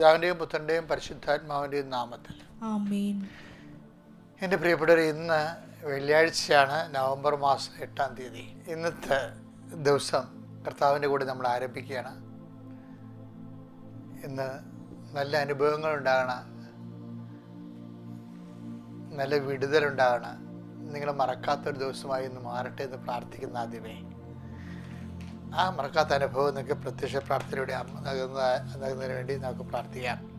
പിതാവിന്റെയും പുത്രന്റെയും പരിശുദ്ധാത്മാവിന്റെയും നാമത്തിൽ. എന്റെ പ്രിയപ്പെട്ടവർ ഇന്ന് വെള്ളിയാഴ്ചയാണ് നവംബർ മാസം എട്ടാം തീയതി. ഇന്നത്തെ ദിവസം കർത്താവിന്റെ കൂടെ നമ്മൾ ആരംഭിക്കുകയാണ്. ഇന്ന് നല്ല അനുഭവങ്ങൾ ഉണ്ടാകണം. നല്ല വിടുതലുണ്ടാകണം നിങ്ങൾ മറക്കാത്തൊരു ദിവസമായി ഇന്ന് മാറട്ടെ എന്ന് പ്രാർത്ഥിക്കുന്ന ആദ്യമേ. ആ മറക്കാത്ത അനുഭവം നിങ്ങൾക്ക് പ്രത്യക്ഷ പ്രാർത്ഥനയുടെ നൽകുന്ന നൽകുന്നതിന് വേണ്ടി നമുക്ക് പ്രാർത്ഥിക്കാം.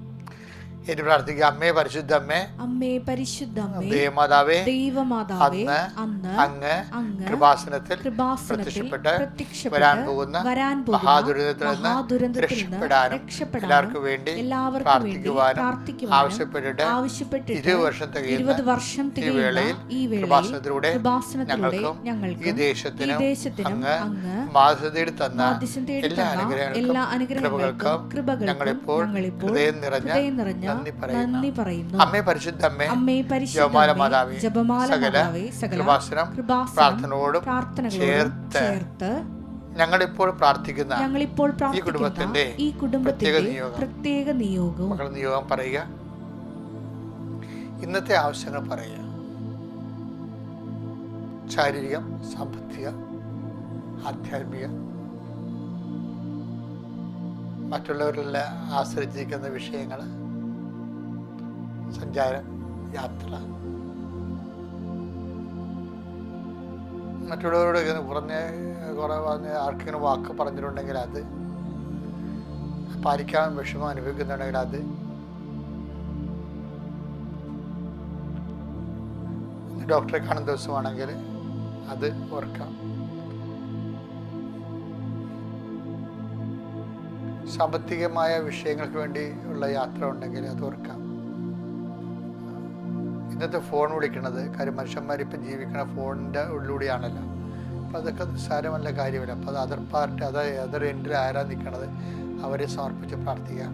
ഇനി പ്രാർത്ഥിക്കുക. അമ്മേ പരിശുദ്ധ അമ്മേ അമ്മേ പരിശുദ്ധ അമ്മേ ദേവമാതാവേ ദൈവമാതാവേ അന്ന് അങ്ങ് കൃപാസനത്തിൽ പ്രത്യക്ഷപ്പെട്ട് വരാൻ പോകുന്ന മഹാദുരന്തത്തിൽ നിന്ന് രക്ഷപ്പെടാനും എല്ലാവർക്കും വേണ്ടി പ്രാർത്ഥിക്കുവാനും ആവശ്യപ്പെട്ടിട്ട് ആവശ്യപ്പെട്ടിട്ട് ഇരുപത് വർഷം ഇരുപത് തികയുന്ന വർഷം ഈ വേളയിൽ കൃപാസനത്തിലൂടെ ഞങ്ങൾക്കും ഈ ദേശത്തിനും അങ്ങ് മാധ്യതയിൽ തന്ന എല്ലാ അനുഗ്രഹങ്ങൾക്കും ഞങ്ങളിപ്പോൾ ഹൃദയം നിറഞ്ഞ നന്ദി പറയുന്നു. അമ്മേ പരിശുദ്ധ അമ്മേ അമ്മേ പരിശുദ്ധ ജപമാല മാതാവേ, സകല കൃപാസനം പ്രാർത്ഥനയോടും പ്രാർത്ഥനകളോടും ചേർത്ത് ഞങ്ങളിപ്പോൾ പ്രാർത്ഥിക്കുന്ന ഞങ്ങളിപ്പോൾ കുടുംബത്തിന്റെ ഈ കുടുംബത്തിന്റെ പ്രത്യേക നിയോഗം. നിയോഗം പറയുക. ഇന്നത്തെ ആവശ്യങ്ങൾ പറയുക. ശാരീരികം സാമ്പത്തിക ആധ്യാത്മിക. മറ്റുള്ളവരിൽ ആശ്രയിച്ചിരിക്കുന്ന വിഷയങ്ങൾ സഞ്ചാരം യാത്ര. മറ്റുള്ളവരോട് കുറഞ്ഞ കുറേ പറഞ്ഞ് ആർക്കെങ്കിലും വാക്ക് പറഞ്ഞിട്ടുണ്ടെങ്കിൽ അത് പാലിക്കാൻ വിഷമം അനുഭവിക്കുന്നുണ്ടെങ്കിൽ അത് ഡോക്ടറെ കാണുന്ന ദിവസമാണെങ്കിൽ അത് ഓർക്കാം. സാമ്പത്തികമായ വിഷയങ്ങൾക്ക് വേണ്ടി ഉള്ള യാത്ര ഉണ്ടെങ്കിൽ അത് ഓർക്കാം. ഇന്നത്തെ ഫോൺ വിളിക്കണത് കാര്യം മനുഷ്യന്മാരിപ്പം ജീവിക്കണ ഫോണിന്റെ ഉള്ളിലൂടെയാണല്ലോ. അപ്പം അതൊക്കെ നിസ്സാരമല്ല കാര്യമില്ല. അപ്പം അത് അതർ പാർട്ടി അത് അതർ എൻഡിൽ ആരാ നിൽക്കണത് അവരെ സമർപ്പിച്ച് പ്രാർത്ഥിക്കാം.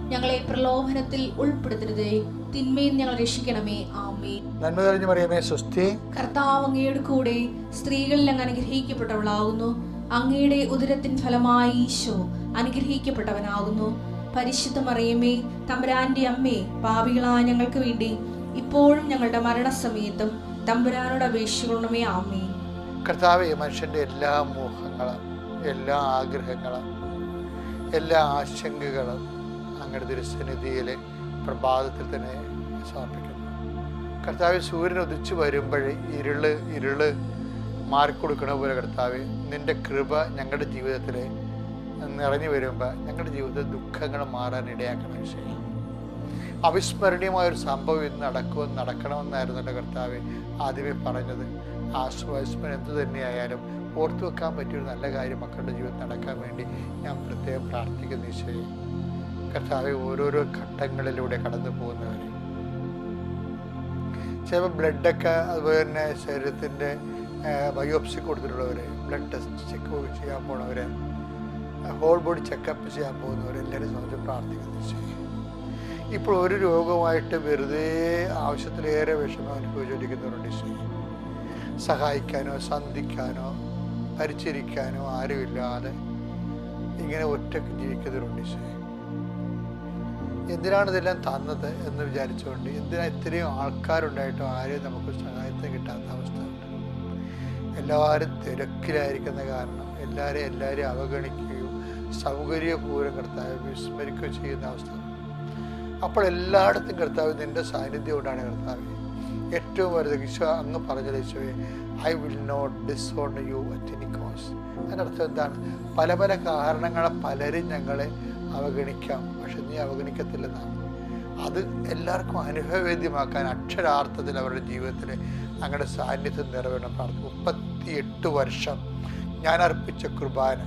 ഞങ്ങളെ പ്രലോഭനത്തിൽ ഉൾപ്പെടുത്തരുതേ. തിന്മയിൽ ഞങ്ങൾ രക്ഷിക്കണമേ. ആമേ നന്മ തെളിഞ്ഞു മറിയമേ സ്വസ്തി. കർത്താവ് അങ്ങയുടെ കൂടെ സ്ത്രീകളിൽ അങ്ങ് അനുഗ്രഹിക്കപ്പെട്ടവളാകുന്നു. അങ്ങയുടെ ഉദരത്തിൻ ഫലമായി ഈശോ അനുഗ്രഹിക്കപ്പെട്ടവനാകുന്നു. പരിശുദ്ധ മറിയമേ തമ്പുരാന്റെ അമ്മേ പാപികളായ ഞങ്ങൾക്ക് വേണ്ടി ഇപ്പോഴും ഞങ്ങളുടെ മരണസമയത്തും തമ്പുരാനോട് അപേക്ഷിക്കണമേ. ആമേ കർത്താവ് മനുഷ്യന്റെ എല്ലാ മോഹങ്ങളും എല്ലാ ആഗ്രഹങ്ങളും എല്ലാ ആശങ്കകളും അങ്ങയുടെ തിരുസന്നിധിയിലെ പ്രഭാതത്തിൽ തന്നെ സമർപ്പിക്കുന്നു. കർത്താവ് സൂര്യൻ ഉദിച്ചു വരുമ്പോഴേ ഇരുൾ ഇരുൾ മാറിക്കൊടുക്കണ പോലെ കർത്താവ് നിന്റെ കൃപ ഞങ്ങളുടെ ജീവിതത്തിൽ നിറഞ്ഞു വരുമ്പോൾ ഞങ്ങളുടെ ജീവിതത്തിൽ ദുഃഖങ്ങൾ മാറാൻ ഇടയാക്കണം വിഷയം അവിസ്മരണീയമായ ഒരു സംഭവം ഇന്ന് നടക്കുമെന്ന് നടക്കണമെന്നായിരുന്നല്ലോ കർത്താവ് ആദ്യമേ പറഞ്ഞത്. ആശ്വാസനം എന്ത് തന്നെയായാലും ഓർത്തു വെക്കാൻ പറ്റിയൊരു നല്ല കാര്യം മക്കളുടെ ജീവിതത്തിൽ നടക്കാൻ വേണ്ടി ഞാൻ പ്രത്യേകം പ്രാർത്ഥിക്കുന്നു ഈശോയെ. കർത്താവ് ഓരോരോ ഘട്ടങ്ങളിലൂടെ കടന്നു പോകുന്നവരെ ചിലപ്പോൾ ബ്ലഡൊക്കെ അതുപോലെ തന്നെ ശരീരത്തിന്റെ ബയോപ്സി കൊടുത്തിട്ടുള്ളവർ ബ്ലഡ് ടെസ്റ്റ് ചെക്ക് ചെയ്യാൻ പോണവർ ഹോൾ ബോഡി ചെക്കപ്പ് ചെയ്യാൻ പോകുന്നവർ എല്ലാവരും സംബന്ധിച്ച് പ്രാർത്ഥിക്കുന്നു ഇപ്പോൾ ഒരു രോഗമായിട്ട് വെറുതെ ആവശ്യത്തിലേറെ വിഷമം അനുഭവിച്ചുകൊണ്ടിരിക്കുന്നവരുണ്ട് ഈശോയെ സഹായിക്കാനോ സന്ധിക്കാനോ പരിചരിക്കാനോ ആരുമില്ലാതെ ഇങ്ങനെ ഒറ്റയ്ക്ക് ജീവിക്കുന്നവരുണ്ട് ഈശോയെ എന്തിനാണ് ഇതെല്ലാം തന്നത് എന്ന് വിചാരിച്ചുകൊണ്ട് എന്തിനാ ഇത്രയും ആൾക്കാരുണ്ടായിട്ടും ആരെയും നമുക്ക് സഹായത്തിന് കിട്ടാത്ത അവസ്ഥ ഉണ്ട്. എല്ലാവരും തിരക്കിലായിരിക്കുന്ന കാരണം എല്ലാവരെയും എല്ലാവരെയും അവഗണിക്കുകയോ സൗകര്യപൂർവം കർത്താവ് വിസ്മരിക്കുകയോ ചെയ്യുന്ന അവസ്ഥ. അപ്പോൾ എല്ലായിടത്തും കർത്താവ് നിന്റെ സാന്നിധ്യം കൊണ്ടാണ് കർത്താവ്. ഏറ്റവും വലുത് ഈശോ അങ്ങ് പറഞ്ഞത് ഈശോയെ I will not disown you at any cost അതിന്റെ അർത്ഥം എന്താണ്? പല പല കാരണങ്ങളെ പലരും ഞങ്ങളെ അവഗണിക്കാം. പക്ഷെ നീ അവഗണിക്കത്തില്ലെന്നാണ് അത് എല്ലാവർക്കും അനുഭവവേദ്യമാക്കാൻ അക്ഷരാർത്ഥത്തിൽ അവരുടെ ജീവിതത്തിൽ അങ്ങയുടെ സാന്നിധ്യം നിറവേണം പ്രാർത്ഥന മുപ്പത്തിയെട്ട് വർഷം ഞാൻ അർപ്പിച്ച കുർബാന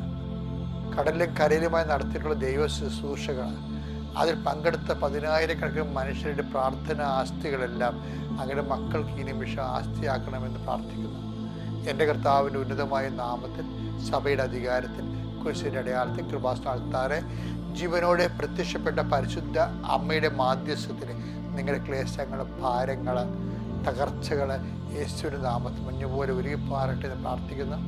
കടലിലും കരയിലുമായി നടത്തിയിട്ടുള്ള ദൈവ ശുശ്രൂഷകൾ അതിൽ പങ്കെടുത്ത പതിനായിരക്കണക്കിന് മനുഷ്യരുടെ പ്രാർത്ഥന ആസ്തികളെല്ലാം അങ്ങയുടെ മക്കൾക്ക് ഈ നിമിഷം ആസ്തിയാക്കണമെന്ന് പ്രാർത്ഥിക്കുന്നു. എന്റെ കർത്താവിന്റെ ഉന്നതമായ നാമത്തിൽ സഭയുടെ അധികാരത്തിൽ കുരിശിന്റെ അടയാളത്തിൽ കൃപാസ്ഥാനത്താറെ ജീവനോടെ പ്രത്യക്ഷപ്പെട്ട പരിശുദ്ധ അമ്മയുടെ മാധ്യസ്ഥത്തിന് നിങ്ങളുടെ ക്ലേശങ്ങൾ ഭാരങ്ങൾ തകർച്ചകൾ യേശുവിന്റെ നാമത്തിൽ മഞ്ഞുപോലെ പാറട്ടെ എന്ന് പ്രാർത്ഥിക്കുന്നു.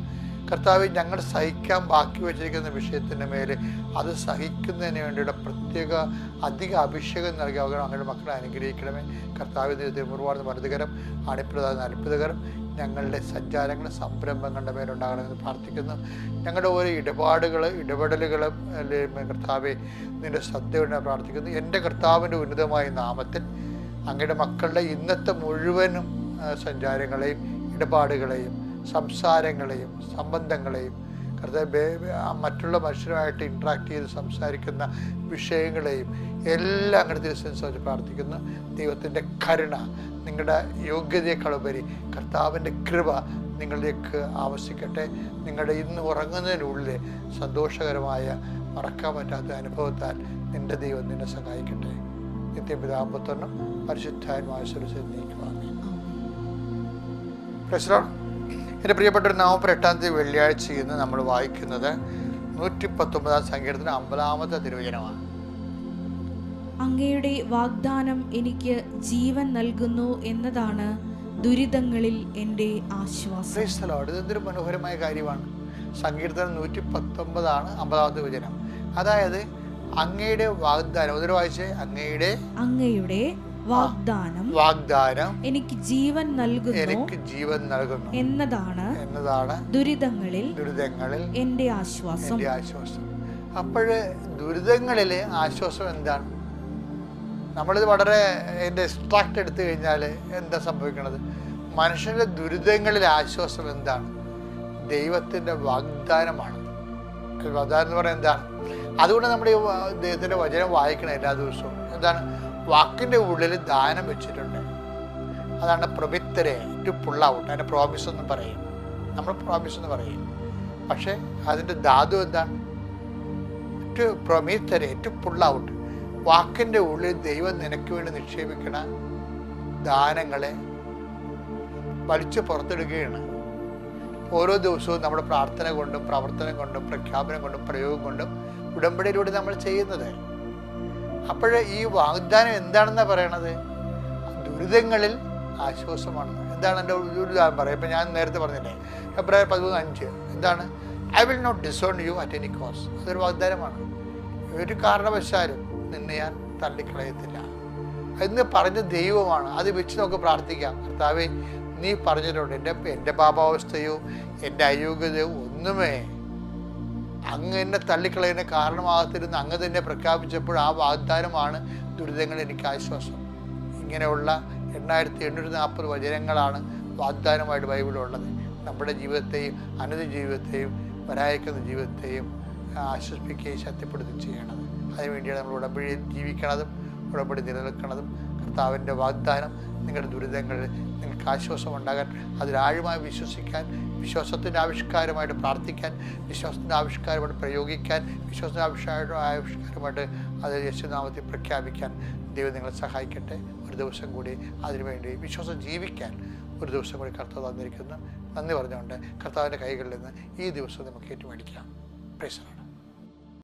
കർത്താവ് ഞങ്ങൾ സഹിക്കാൻ ബാക്കി വെച്ചിരിക്കുന്ന വിഷയത്തിന്റെ മേൽ അത് സഹിക്കുന്നതിന് വേണ്ടിയുള്ള പ്രത്യേക അധിക അഭിഷേകം നൽകി അവർ അങ്ങയുടെ മക്കളെ അനുഗ്രഹിക്കണമേ. കർത്താവ് തിരുമുറുവാർന്ന് മരുതുകരം അണിപ്രധാന അത്ഭുതകരം ഞങ്ങളുടെ സഞ്ചാരങ്ങൾ സംരംഭങ്ങളുടെ മേലുണ്ടാകണമെന്ന് പ്രാർത്ഥിക്കുന്നു. ഞങ്ങളുടെ ഓരോ ഇടപാടുകൾ ഇടപെടലുകളും കർത്താവെ നിന്റെ ശ്രദ്ധയുണ്ട് പ്രാർത്ഥിക്കുന്നു. എന്റെ കർത്താവിന്റെ ഉന്നതമായ നാമത്തിൽ അങ്ങയുടെ മക്കളുടെ ഇന്നത്തെ മുഴുവനും സഞ്ചാരങ്ങളെയും ഇടപാടുകളെയും സംസാരങ്ങളെയും സംബന്ധങ്ങളെയും കർത്താവ് മറ്റുള്ള മനുഷ്യരുമായിട്ട് ഇൻട്രാക്ട് ചെയ്ത് സംസാരിക്കുന്ന വിഷയങ്ങളെയും എല്ലാം അങ്ങയുടെ തിരുസംസാരിച്ച് പ്രാർത്ഥിക്കുന്നു. ദൈവത്തിന്റെ കരുണ നിങ്ങളുടെ യോഗ്യതയെക്കാളുപരി കർത്താവിന്റെ കൃപ നിങ്ങളിലേക്ക് ആവശ്യിക്കട്ടെ നിങ്ങളുടെ ഇന്ന് ഉറങ്ങുന്നതിനുള്ളിൽ സന്തോഷകരമായ മറക്കാൻ പറ്റാത്ത അനുഭവത്താൽ നിന്റെ ദൈവം നിന്നെ സഹായിക്കട്ടെ. നിത്യപിതാമ്പത്തൊന്നും പരിശുദ്ധാത്മായ നീക്കുവാങ്ങി പ്രശ്നം എന്റെ പ്രിയപ്പെട്ട ഒരു നവംബർ എട്ടാം തീയതി വെള്ളിയാഴ്ച ഇന്ന് നമ്മൾ വായിക്കുന്നത് നൂറ്റി പത്തൊമ്പതാം സങ്കീർത്തന അമ്പതാമത്തെ തിരുവചനമാണ്. അങ്ങയുടെ വാഗ്ദാനം എനിക്ക് ജീവൻ നൽകുന്നു എന്നതാണ് ദുരിതങ്ങളിൽ എന്റെ ആശ്വാസം. ഇതെന്തൊരു മനോഹരമായ കാര്യമാണ്. സങ്കീർത്തനം നൂറ്റി പത്തൊമ്പതാണ് അമ്പതാമത്തെ വചനം അതായത് അങ്ങയുടെ വാഗ്ദാനം. ഒരു വായിച്ച്? അങ്ങയുടെ അങ്ങയുടെ വാഗ്ദാനം വാഗ്ദാനം എനിക്ക് ജീവൻ നൽകുന്നു എനിക്ക് ജീവൻ നൽകുന്നു എന്നതാണ് എന്നതാണ് ദുരിതങ്ങളിൽ ദുരിതങ്ങളിൽ എന്റെ ആശ്വാസം. എന്റെ ആശ്വാസം. അപ്പോഴ് ദുരിതങ്ങളിലെ ആശ്വാസം എന്താണ്? നമ്മളിത് വളരെ എന്റെ എക്സ്ട്രാക്ട് എടുത്തു കഴിഞ്ഞാൽ എന്താ സംഭവിക്കണത്? മനുഷ്യന്റെ ദുരിതങ്ങളിൽ ആശ്വാസം എന്താണ്? ദൈവത്തിന്റെ വാഗ്ദാനമാണ്. വാഗ്ദാനം എന്ന് പറയുന്നത് എന്താണ്? അതുകൊണ്ട് നമ്മുടെ ഈ ദൈവത്തിന്റെ വചനം വായിക്കണം എല്ലാ ദിവസവും. എന്താണ്? വാക്കിന്റെ ഉള്ളിൽ ദാനം വെച്ചിട്ടുണ്ട്. അതാണ് പ്രവിത്തരെ ടു പുൾ ഔട്ട് അതിന്റെ പ്രോമിസ് എന്ന് പറയും. നമ്മൾ പ്രോമിസ് എന്ന് പറയും. പക്ഷേ അതിന്റെ ധാതു എന്താണ് ടു പ്രൊമീത്തരെ ടു പുൾ ഔട്ട് വാക്കിന്റെ ഉള്ളിൽ ദൈവം നിനക്ക് വേണ്ടി നിക്ഷേപിക്കണ ദാനങ്ങളെ വലിച്ചു പുറത്തെടുക്കുകയാണ് ഓരോ ദിവസവും നമ്മുടെ പ്രാർത്ഥന കൊണ്ടും പ്രവർത്തനം കൊണ്ടും പ്രഖ്യാപനം കൊണ്ടും പ്രയോഗം കൊണ്ടും ഉടമ്പടിയിലൂടെ നമ്മൾ ചെയ്യുന്നത്. അപ്പോഴേ ഈ വാഗ്ദാനം എന്താണെന്നാണ് പറയണത്? ദുരിതങ്ങളിൽ ആശ്വാസമാണ്. എന്താണ് എന്റെ ദുരിതം ഉദാഹരണം പറയാം. ഇപ്പം ഞാൻ നേരത്തെ പറഞ്ഞില്ലേ ഫെബ്രുവരി പതിമൂന്ന് അഞ്ച്. എന്താണ്? I will not disown you at any cost അതൊരു വാഗ്ദാനമാണ്. ഒരു കാരണവശാലും നിന്നെ ഞാൻ തള്ളിക്കളയത്തില്ല. എന്ന് പറഞ്ഞ ദൈവമാണ്. അത് വെച്ച് നമുക്ക് പ്രാർത്ഥിക്കാം. കർത്താവെ നീ പറഞ്ഞിട്ടുണ്ട് എന്റെ എന്റെ പാപാവസ്ഥയോ എന്റെ അയോഗ്യതയോ ഒന്നുമേ അങ്ങ് എന്നെ തള്ളിക്കളയുന്ന കാരണമാകത്തിരുന്ന് അങ്ങ് തന്നെ പ്രഖ്യാപിച്ചപ്പോൾ ആ വാഗ്ദാനമാണ് ദുരിതങ്ങൾ എനിക്ക് ആശ്വാസം. ഇങ്ങനെയുള്ള എണ്ണായിരത്തി എണ്ണൂറ്റി നാൽപ്പത് വചനങ്ങളാണ് വാഗ്ദാനമായിട്ട് ബൈബിളുള്ളത് നമ്മുടെ ജീവിതത്തെയും അനന്ത ജീവിതത്തെയും വരായിക്കുന്ന ജീവിതത്തെയും ആശ്വസിപ്പിക്കുകയും ശക്തിപ്പെടുത്തുകയും ചെയ്യണത്. അതിനുവേണ്ടിയാണ് നമ്മൾ ഉടമ്പടി ജീവിക്കണതും ഉടമ്പടി നിലനിൽക്കണതും. കർത്താവിന്റെ വാഗ്ദാനം നിങ്ങളുടെ ദുരിതങ്ങളിൽ നിങ്ങൾക്ക് ആശ്വാസം ഉണ്ടാകാൻ അതിലാഴമായി വിശ്വസിക്കാൻ വിശ്വാസത്തിന്റെ ആവിഷ്കാരമായിട്ട് പ്രാർത്ഥിക്കാൻ വിശ്വാസത്തിന്റെ ആവിഷ്കാരമായിട്ട് പ്രയോഗിക്കാൻ വിശ്വാസത്തിന്റെ ആവിഷ്കാര ആവിഷ്കാരമായിട്ട് അത് യേശുനാമത്തിൽ പ്രഖ്യാപിക്കാൻ ദൈവം നിങ്ങളെ സഹായിക്കട്ടെ. ഒരു ദിവസം കൂടി അതിനുവേണ്ടി വിശ്വാസം ജീവിക്കാൻ ഒരു ദിവസം കൂടി കർത്താവ് തന്നിരിക്കുന്നു. നന്ദി പറഞ്ഞുകൊണ്ട് കർത്താവിന്റെ കൈകളിൽ നിന്ന് ഈ ദിവസം നമുക്ക് ഏറ്റുമേടിക്കാം പ്രൈസറാണ്